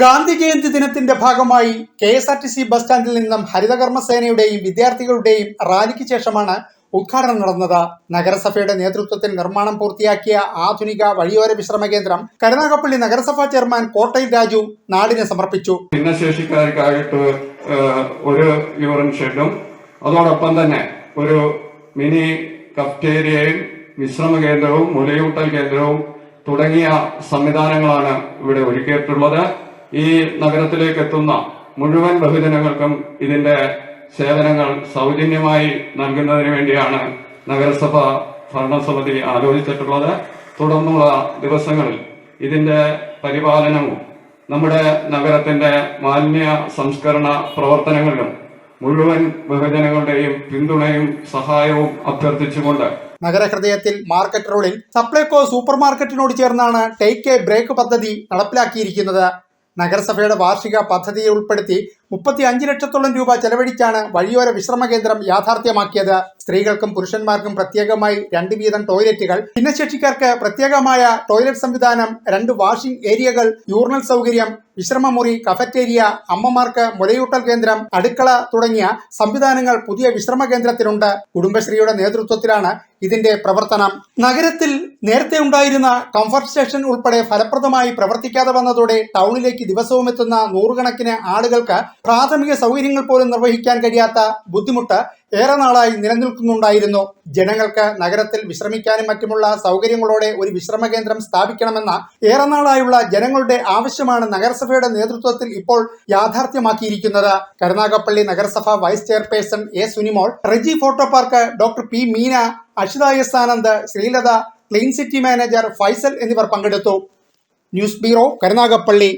ഗാന്ധി ജയന്തി ദിനത്തിന്റെ ഭാഗമായി K S R T C bus സ്റ്റാൻഡിൽ നിന്നും ഹരിതകർമ്മ സേനയുടെയും വിദ്യാർത്ഥികളുടെയും റാലിക്ക് ശേഷമാണ് ഉദ്ഘാടനം നടന്നത്. നഗരസഭയുടെ നേതൃത്വത്തിൽ നിർമ്മാണം പൂർത്തിയാക്കിയ ആധുനിക വഴിയോര വിശ്രമ കേന്ദ്രം കരുനാഗപ്പള്ളി നഗരസഭാ ചെയർമാൻ കോട്ടയിൽ രാജു നാടിനെ സമർപ്പിച്ചു. ഭിന്നശേഷിക്കാർക്കായിട്ട് ഒരു യൂറിൻ ഷെഡും അതോടൊപ്പം തന്നെ ഒരു മിനി കഫ്റ്റേരിയയും വിശ്രമ കേന്ദ്രവും മുലയൂട്ടൽ കേന്ദ്രവും തുടങ്ങിയ സംവിധാനങ്ങളാണ് ഇവിടെ ഒരുക്കിയിട്ടുള്ളത്. ഈ നഗരത്തിലേക്ക് എത്തുന്ന മുഴുവൻ ബഹുജനങ്ങൾക്കും ഇതിന്റെ സേവനങ്ങൾ സൗജന്യമായി നൽകുന്നതിന് വേണ്ടിയാണ് നഗരസഭ ഭരണസമിതി ആലോചിച്ചിട്ടുള്ളത്. തുടർന്നുള്ള ദിവസങ്ങളിൽ ഇതിന്റെ പരിപാലനവും നമ്മുടെ നഗരത്തിന്റെ മാലിന്യ സംസ്കരണ പ്രവർത്തനങ്ങളിലും മുഴുവൻ ബഹുജനങ്ങളുടെയും പിന്തുണയും സഹായവും അഭ്യർത്ഥിച്ചുകൊണ്ട് നഗരഹൃദയത്തിൽ മാർക്കറ്റ് റോഡിൽ സപ്ലൈകോ സൂപ്പർ മാർക്കറ്റിനോട് ചേർന്നാണ് ടേക്ക് എ ബ്രേക്ക് പദ്ധതി നടപ്പിലാക്കിയിരിക്കുന്നത്. നഗരസഭയുടെ വാർഷിക പദ്ധതിയെ ഉൾപ്പെടുത്തി മുപ്പത്തി അഞ്ച് ലക്ഷത്തോളം രൂപ ചെലവഴിച്ചാണ് വഴിയോര വിശ്രമ കേന്ദ്രം യാഥാർത്ഥ്യമാക്കിയത്. സ്ത്രീകൾക്കും പുരുഷന്മാർക്കും പ്രത്യേകമായി രണ്ട് വീതം ടോയ്ലറ്റുകൾ. ഭിന്നശേഷിക്കാർക്ക് പ്രത്യേകമായ ടോയ്ലറ്റ് സംവിധാനം രണ്ട് വാഷിംഗ് ഏരിയകൾ യൂറിനൽ സൗകര്യം വിശ്രമമുറി കഫറ്റേരിയ അമ്മമാർക്ക് മുലയൂട്ടൽ കേന്ദ്രം അടുക്കള തുടങ്ങിയ സംവിധാനങ്ങൾ പുതിയ വിശ്രമ കേന്ദ്രത്തിലുണ്ട് കുടുംബശ്രീയുടെ നേതൃത്വത്തിലാണ് ഇതിന്റെ പ്രവർത്തനം. നഗരത്തിൽ നേരത്തെ ഉണ്ടായിരുന്ന കംഫർട്ട് സ്റ്റേഷൻ ഉൾപ്പെടെ ഫലപ്രദമായി പ്രവർത്തിക്കാതെ വന്നതോടെ ടൗണിലേക്ക് ദിവസവും എത്തുന്ന നൂറുകണക്കിന് ആളുകൾക്ക് പ്രാഥമിക സൗകര്യങ്ങൾ പോലും നിർവഹിക്കാൻ കഴിയാത്ത ബുദ്ധിമുട്ട് ഏറെ നാളായി നിലനിൽക്കുന്നുണ്ടായിരുന്നു. ജനങ്ങൾക്ക് നഗരത്തിൽ വിശ്രമിക്കാനും മറ്റുമുള്ള സൗകര്യങ്ങളോടെ ഒരു വിശ്രമ കേന്ദ്രം സ്ഥാപിക്കണമെന്ന ഏറെ നാളായുള്ള ജനങ്ങളുടെ ആവശ്യമാണ് നഗരസഭയുടെ നേതൃത്വത്തിൽ ഇപ്പോൾ യാഥാർത്ഥ്യമാക്കിയിരിക്കുന്നത്. കരുനാഗപ്പള്ളി നഗരസഭ vice chairperson A Sunimol Reji photo park doctor P Meena Ashitha S Anand Sreelatha clean city manager Faisal എന്നിവർ പങ്കെടുത്തു. News bureau Karunagappally.